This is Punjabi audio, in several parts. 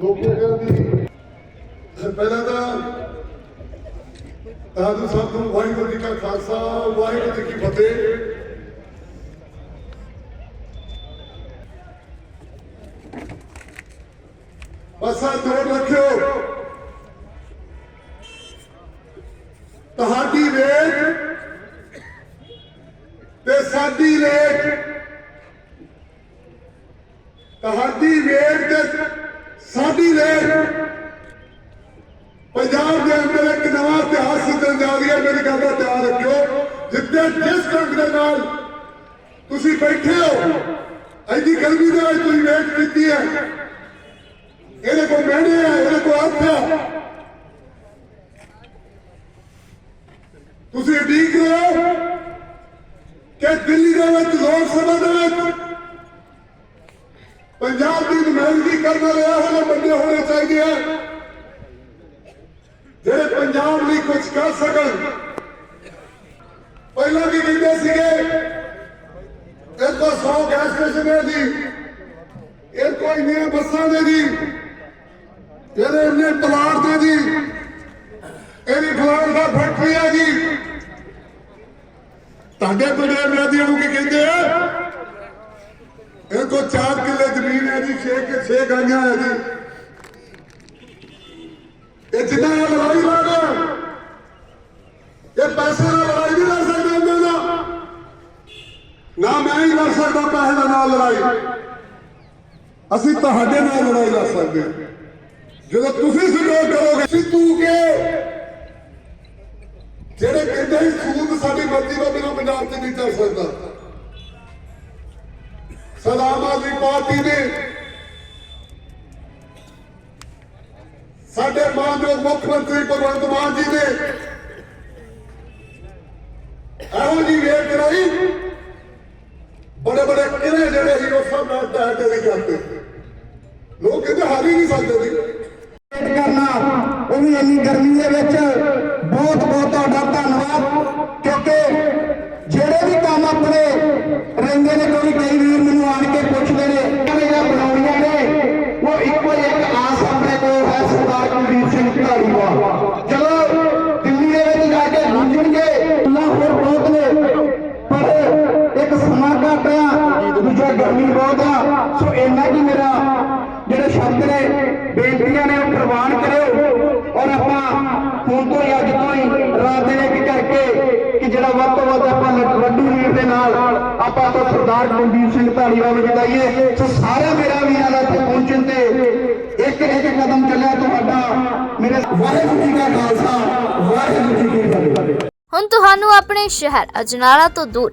ਲੋਕਾਂ ਦੀ। ਪਹਿਲਾਂ ਤਾਂ ਸਾਧੂ ਸਾਹਿਬ ਨੂੰ ਵਾਹਿਗੁਰੂ ਜੀ ਕਾ ਖਾਲਸਾ, ਵਾਹਿਗੁਰੂ ਜੀ ਕੀ ਫਤਿਹ। ਬਸ ਆ ਰੱਖਿਓ। ਤੁਹਾਡੀ ਵੇਖ ਤੇ ਸਾਡੀ ਵੇਖ। ਤੁਹਾਡੀ ਵੇਖ ਤੇ ਸਾਡੀ ਵੇਖ ਪੰਜਾਬ ਦੇ ਅੰਦਰ ਇੱਕ ਨਵਾਂ ਇਤਿਹਾਸ ਸਿੱਧਣ ਜਾ ਰਹੀ ਹੈ, ਮੇਰੀ ਗੱਲ ਦਾ ਧਿਆਨ ਰੱਖਿਓ। ਜਿੱਤੇ ਜਿਸ ਢੰਗ ਦੇ ਨਾਲ ਤੁਸੀਂ ਬੈਠੇ ਹੋ ਐਡੀ ਗਰਮੀ ਦੇ ਵਿੱਚ ਤੁਸੀਂ ਵੇਟ ਕੀਤੀ ਹੈ। ਇਹਦੇ ਕੋਲ ਮਹਿਣੇ ਆ, ਇਹਦੇ ਕੋਲ ਹੱਥ ਆ। ਤੁਸੀਂ ਉਡੀਕ ਰਹੇ ਹੋ? ਕਿ ਦਿੱਲੀ ਦੇ ਵਿੱਚ, ਲੋਕ ਸਭਾ ਦੇ ਵਿੱਚ ਪੰਜਾਬ ਦੀ ਨੁਮਾਇੰਦਗੀ ਕਰਨ ਵਾਲੇ ਇਹੋ ਚਾਹੀਦੇ ਆ ਜਿਹੜੇ ਪੰਜਾਬ ਲਈ ਕੁਝ ਕਰ ਸਕਣ। ਪਹਿਲਾਂ ਕੀ ਕਹਿੰਦੇ ਸੀਗੇ। ਇਹ ਤਾਂ 100 ਗੈਸ ਸਟੇਸ਼ਨ ਹੈ ਜੀ ਇਹ ਕੋਈ ਨਹੀਂ ਬੱਸਾਂ ਦੇ ਜੀ ਇਹਦੇ ਇੰਨੇ ਪਲਾਟ ਦੇ ਜੀ ਇਹਦੀ ਫਲਾਣ ਦਾ ਫੈਕਟਰੀ ਹੈ ਜੀ। ਤੁਹਾਡੇ ਪਿੰਡੇ ਮੇਦੀਆਂ ਨੂੰ ਕੀ ਕਹਿੰਦੇ ਆ? ਇਹ ਕੋ 4 ਕਿੱਲੇ ਜ਼ਮੀਨ ਹੈ ਜੀ 6 ਕੇ 6 ਗਾਈਆਂ ਹੈ ਜੀ। ਇਹ ਜਿੰਨਾ ਨਾਲ ਲੜਾਈ ਲੜਦਾ ਇਹ ਪੈਸੇ ਨਾਲ ਲੜਾਈ ਨਹੀਂ ਲੜ ਸਕਦੇ ਇਹਨਾਂ ਨਾਲ ਨਾ ਮੈਂ ਹੀ ਲੜ ਸਕਦਾ ਪੈਸੇ ਦੇ ਨਾਲ ਲੜਾਈ ਅਸੀਂ ਤੁਹਾਡੇ ਨਾਲ ਲੜਾਈ ਲੜ ਸਕਦੇ ਹਾਂ ਜਦੋਂ ਤੁਸੀਂ ਸਹਿਯੋਗ ਕਰੋਗੇ ਸਿੱਧੂ ਕੇ ਸਾਡੇ ਮਾਨਯੋਗ ਮੁੱਖ ਮੰਤਰੀ ਭਗਵੰਤ ਮਾਨ ਜੀ ਨੇ ਇਹੋ ਜੀ ਵੇਖ ਕਰਾਈ ਬੜੇ ਬੜੇ ਕਿਲੇ ਜਿਹੜੇ ਸੀ ਉਹ ਸਭ ਨਾਲ ਟਹਿ ਕੇ ਜਾਂਦੇ। ਲੋਕ ਕਹਿੰਦੇ ਹਾਰੀ ਨਹੀਂ ਸਕਦੇ ਸੀ। ਵੇਟ ਕਰਨਾ, ਉਹ ਵੀ ਇੰਨੀ ਗਰਮੀ ਦੇ ਵਿੱਚ ਬਹੁਤ ਬਹੁਤ ਤੁਹਾਡਾ ਧੰਨਵਾਦ, ਕਿਉਂਕਿ ਜਿਹੜੇ ਵੀ ਕੰਮ ਆਪਣੇ ਰਹਿੰਦੇ ਨੇ, ਕੋਈ ਕਈ ਵੀਰ ਘੱਟ ਆ ਦੂਜਾ ਗਰਮੀ ਬਹੁਤ ਆ। ਸੋ ਇੰਨਾ ਕੀ ਮੇਰਾ ਜਿਹੜੇ ਸ਼ਬਦ ਨੇ, ਬੇਨਤੀਆਂ ਨੇ ਉਹ ਪ੍ਰਵਾਨ ਕਰਿਓ। ਔਰ ਆਪਾਂ ਹੁਣ ਤੋਂ ਹੀ ਅੱਜ ਤੋਂ ਹੀ ਰਾਤ ਦੇ ਇੱਕ ਕਰਕੇ ਕਿ ਜਿਹੜਾ ਵੱਧ ਤੋਂ ਵੱਧ ਆਪਾਂ ਲੱਡੂ ਵੀਰ ਦੇ ਨਾਲ ਆਪਾਂ ਤੋਂ ਸਰਦਾਰ ਕੁਲਦੀਪ ਸਿੰਘ ਢਾਲੀਵਾਲ ਨੂੰ ਜਿਤਾਈਏ ਸੋ ਸਾਰਾ ਮੇਰਾ ਵੀ ਦਾ ਇੱਥੇ ਪਹੁੰਚਣ ਤੇ ਇੱਕ ਇੱਕ ਕਦਮ ਚੱਲਿਆ ਤੁਹਾਡਾ। ਮੇਰੇ ਵਾਹਿਗੁਰੂ ਜੀ ਦਾ ਖਾਲਸਾ, ਵਾਹਿਗੁਰੂ ਜੀ ਕੀ ਫਤਿਹ। ਹੁਣ ਤੁਹਾਨੂੰ ਆਪਣੇ ਸ਼ਹਿਰ ਅਜਨਾਲਾ ਤੋਂ ਦੂਰ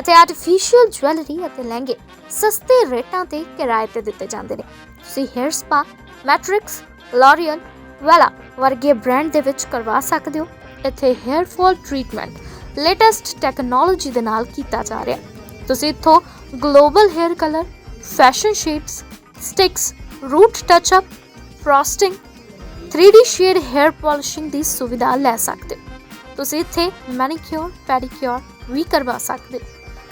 ਅਤੇ ਆਰਟੀਫੀਸ਼ੀਅਲ ਜੁਐਲਰੀ ਅਤੇ ਲਹਿੰਗੇ ਸਸਤੇ ਰੇਟਾਂ ਤੇ ਕਿਰਾਏ ਤੇ ਦਿੱਤੇ ਜਾਂਦੇ ਨੇ। ਤੁਸੀਂ hair spa Matrix L'Oreal Wella ਵਰਗੇ ਬ੍ਰਾਂਡ ਦੇ ਵਿੱਚ ਕਰਵਾ ਸਕਦੇ ਹੋ। ਇੱਥੇ hair fall treatment latest technology ਦੇ ਨਾਲ ਕੀਤਾ ਜਾ ਰਿਹਾ ਤੁਸੀਂ ਇੱਥੋਂ global hair colour fashion shades sticks root touch up frosting 3D shade hair polishing ਦੀ ਸੁਵਿਧਾ ਲੈ ਸਕਦੇ ਹੋ। ਤੁਸੀਂ ਇੱਥੇ ਮੈਨੀਕਿਉਰ ਪੈਡੀਕਿਉਰ ਵੀ ਕਰਵਾ ਸਕਦੇ ਹੋ।